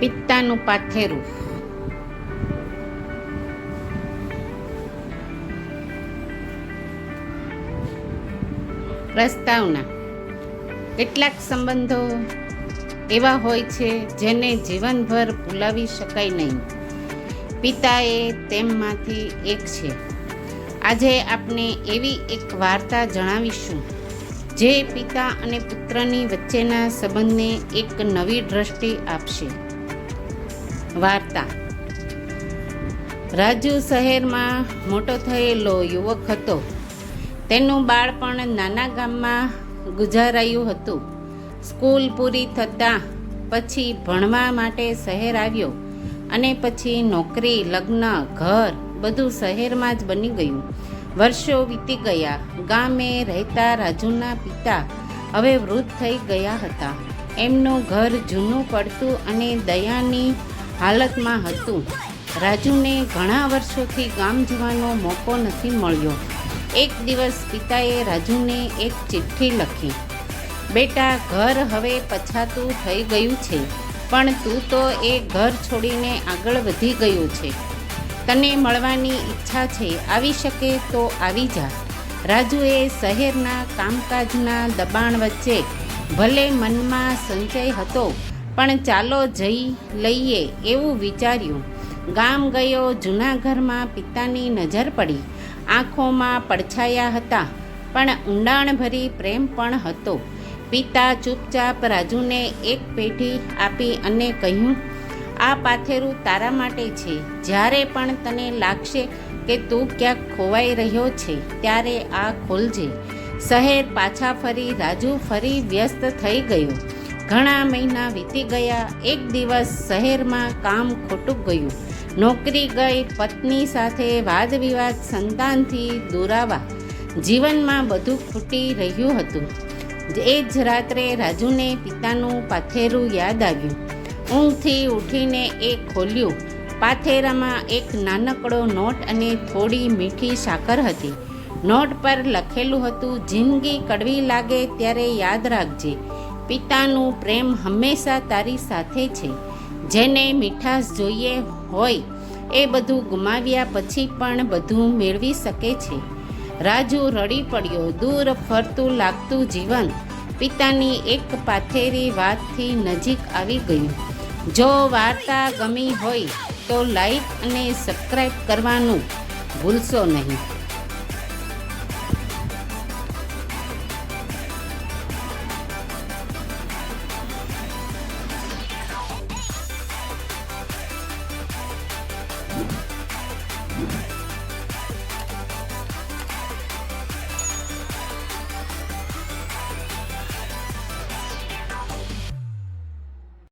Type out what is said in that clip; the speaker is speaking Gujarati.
પિત્તાનું પાથેરું. પ્રસ્તાવના કેટલાક સંબંધો એવા હોય છે જેને જીવનભર ભૂલાવી શકાય નહીં. પિતા એ તેમમાંથી એક છે. આજે આપણે એવી એક વાર્તા જણાવીશું જે પિતા અને પુત્રની વચ્ચેના સંબંધને એક નવી દ્રષ્ટિ આપશે. વાર્તા. રાજુ શહેરમાં મોટો થયેલો યુવક હતો. તેનું બાળપણ નાના ગામમાં ગુજારાયું હતું. સ્કૂલ પૂરી થતાં પછી ભણવા માટે શહેર આવ્યો અને પછી નોકરી, લગ્ન, ઘર બધું શહેરમાં જ બની ગયું. વર્ષો વીતી ગયા. ગામે રહેતા રાજુના પિતા હવે વૃદ્ધ થઈ ગયા હતા. એમનું ઘર જૂનું, પડતું અને દયાની હાલતમાં હતું. રાજુને ઘણા વર્ષોથી ગામ જવાનો મોકો નથી મળ્યો. એક દિવસ પિતાએ રાજુને એક ચિઠ્ઠી લખી. બેટા, ઘર હવે પછાતું થઈ ગયું છે, પણ તું તો એ ઘર છોડીને આગળ વધી ગયું છે. તને મળવાની ઈચ્છા છે, આવી શકે તો આવી જા. રાજુએ શહેરના કામકાજના દબાણ વચ્ચે ભલે મનમાં સંચય હતો પણ ચાલો જઈ લઈએ એવું વિચાર્યું. ગામ ગયો જૂના ઘરમાં પિતાની નજર પડી. આંખોમાં પડછાયા હતા, પણ ઊંડાણભરી પ્રેમ પણ હતો. પિતા ચૂપચાપ રાજુને એક પેઢી આપી અને કહ્યું, આ પાથેરું તારા માટે છે. જ્યારે પણ તને લાગશે કે તું ક્યાંક ખોવાઈ રહ્યો છે, ત્યારે આ ખોલજે. શહેર પાછા ફરી રાજુ ફરી વ્યસ્ત થઈ ગયો. ઘણા મહિના વીતી ગયા. એક દિવસ શહેરમાં કામ ખોટું ગયું. નોકરી ગઈ, પત્ની સાથે વાદ વિવાદ સંતાનથી દોરાવા. જીવનમાં બધું ખૂટી રહ્યું હતું. એ જ રાત્રે રાજુને પિતાનું પાથેરું યાદ આવ્યું. ઊંઘથી ઉઠીને એ ખોલ્યું. પાથેરામાં એક નાનકડો નોટ અને થોડી મીઠી સાકર હતી. નોટ પર લખેલું હતું, જિંદગી કડવી લાગે ત્યારે યાદ રાખજે. પિતાનું પ્રેમ હંમેશા તારી સાથે છે. જેને મીઠાશ જોઈએ હોય એ બધું ગુમાવ્યા પછી પણ બધું મેળવી શકે છે. રાજુ રડી પડ્યો, દૂર ફરતું લાગતું જીવન પિતાની એક પાથેરી વાતથી નજીક આવી ગયું. જો વાર્તા ગમી હોય તો લાઈક અને સબસ્ક્રાઈબ કરવાનું ભૂલશો નહીં.